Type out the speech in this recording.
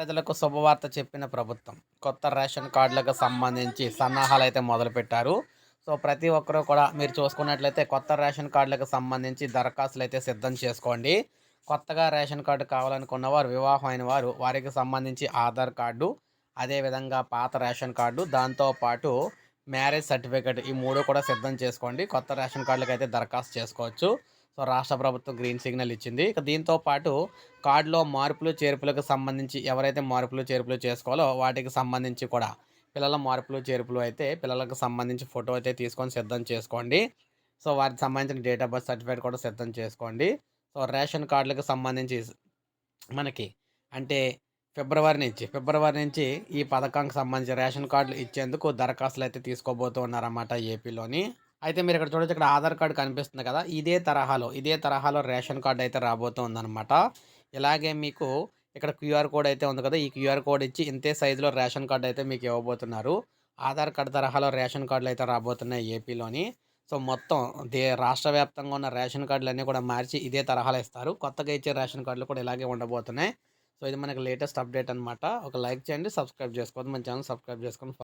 ప్రజలకు శుభవార్త చెప్పిన ప్రభుత్వం. కొత్త రేషన్ కార్డులకు సంబంధించి సన్నాహాలు అయితే మొదలుపెట్టారు. సో ప్రతి ఒక్కరూ కూడా మీరు చూసుకున్నట్లయితే కొత్త రేషన్ కార్డులకు సంబంధించి దరఖాస్తులు అయితే సిద్ధం చేసుకోండి. కొత్తగా రేషన్ కార్డు కావాలనుకున్న వారు వివాహం అయిన వారు వారికి సంబంధించి ఆధార్ కార్డు అదేవిధంగా పాత రేషన్ కార్డు దాంతోపాటు మ్యారేజ్ సర్టిఫికేట్ ఈ మూడు కూడా సిద్ధం చేసుకోండి. కొత్త రేషన్ కార్డులకు అయితే దరఖాస్తు చేసుకోవచ్చు. సో రాష్ట్ర ప్రభుత్వం గ్రీన్ సిగ్నల్ ఇచ్చింది. ఇక దీంతో పాటు కార్డులో మార్పులు చేర్పులకు సంబంధించి ఎవరైతే మార్పులు చేర్పులు చేసుకోవాలో వాటికి సంబంధించి కూడా పిల్లల మార్పులు చేర్పులు అయితే పిల్లలకు సంబంధించి ఫోటో అయితే తీసుకొని సిద్ధం చేసుకోండి. సో వారికి సంబంధించిన డేట్ ఆఫ్ బర్త్ సర్టిఫికేట్ కూడా సిద్ధం చేసుకోండి. సో రేషన్ కార్డులకు సంబంధించి మనకి అంటే ఫిబ్రవరి నుంచి ఫిబ్రవరి నుంచి ఈ పథకానికి సంబంధించి రేషన్ కార్డులు ఇచ్చేందుకు దరఖాస్తులు అయితే తీసుకోబోతూ ఉన్నారన్నమాట ఏపీలోని. అయితే మీరు ఇక్కడ చూడొచ్చు ఇక్కడ ఆధార్ కార్డు కనిపిస్తుంది కదా. ఇదే తరహాలో ఇదే తరహాలో రేషన్ కార్డు అయితే రాబోతుందనమాట ఇలాగే మీకు ఇక్కడ క్యూఆర్ కోడ్ అయితే ఉంది కదా ఈ క్యూఆర్ కోడ్ ఇచ్చి ఇంతే సైజులో రేషన్ కార్డు అయితే మీకు ఇవ్వబోతున్నారు. ఆధార్ కార్డు తరహాలో రేషన్ కార్డులు అయితే రాబోతున్నాయి ఏపీలోని. సో మొత్తం దే రాష్ట్ర వ్యాప్తంగా ఉన్న రేషన్ కార్డులన్నీ కూడా మార్చి ఇదే తరహాలో ఇస్తారు. కొత్తగా ఇచ్చే రేషన్ కార్డులు కూడా ఇలాగే ఉండబోతున్నాయి. సో ఇది మనకి లేటెస్ట్ అప్డేట్ అనమాట ఒక లైక్ చేయండి సబ్స్క్రైబ్ చేసుకోవద్దు. మన ఛానల్ సబ్స్క్రైబ్ చేసుకొని